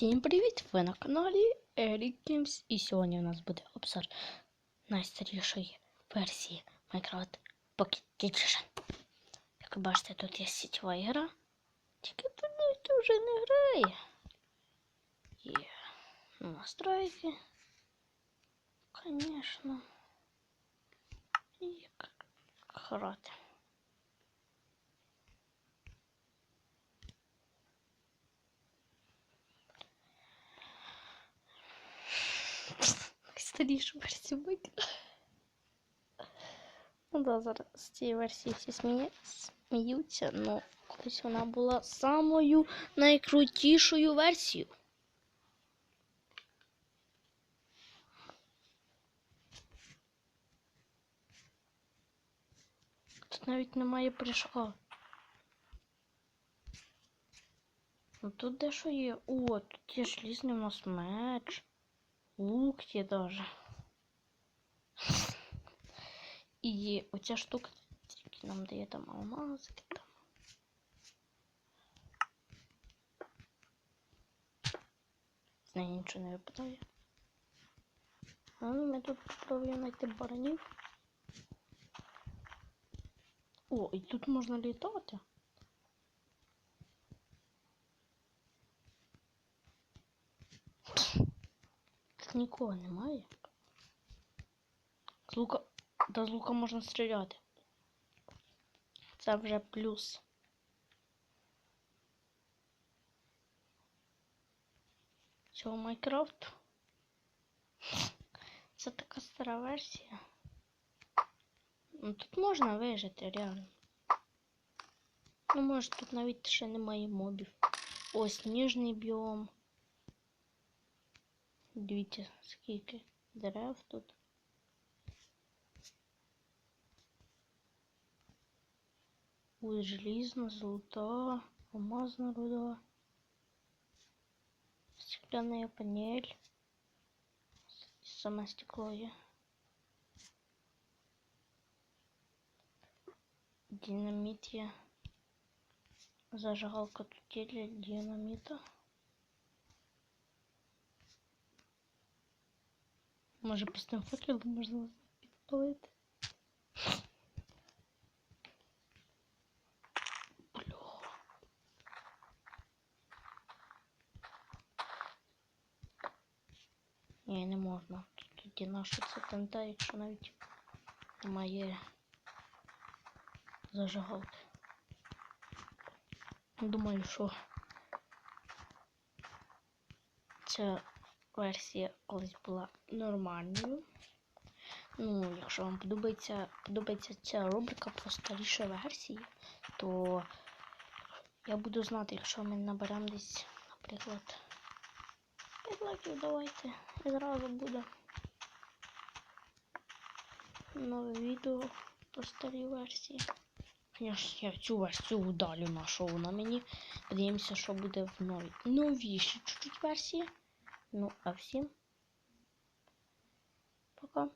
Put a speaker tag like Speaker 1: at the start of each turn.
Speaker 1: Всім привіт! Ви на каналі Eric Games і сьогодні у нас буде обзор найстарішої версії Minecraft Pocket Edition. Як ви бачите, тут є сітєва ігра, тільки тут ніхто вже не грає. Є настройки, звісно. І грати. Старішу версію Майнкрафта. Ну да, зараз з цієї версії всі сміє... сміються, але колись вона була самою найкрутішою версією. Тут навіть немає прыжка. Ну тут дещо є. О, тут є желізний у нас меч. Лук є даже. І оця штука нам дає там алмазики там. З неї нічого не випадає. Ну ми тут спробуємо знайти баранів. О, і тут можна літати. Тут нікого немає. З лука. Та з лука можна стріляти. Це вже плюс. Цього Майнкрафту. Це така стара версія. Ну, тут можна вижити, реально. Ну, може, тут навіть ще немає мобів. Ось сніжний біом. Дивіться, скільки дерев тут. Ось желізна, золота, алмазна руда. Стеклянная панель. Саме стекло є. Динамит є. Зажигалка тут є для динаміта. Може простим факелом можна підпалити. Ні, не можна. Тут наше це ТНТ, якщо навіть немає зажигалки. Думаю, що ця версія колись була нормальною. Ну, якщо вам подобається подобається ця рубрика про старіші версії, то я буду знати, якщо ми наберемо десь, наприклад, 5 лайків, давайте. Зразу буде нове відео про старі версії. Звісно, я цю версію удалю нашу вона мені. Подивимося, що буде в новій. Новіші чуть-чуть версії. Ну, а всім пока.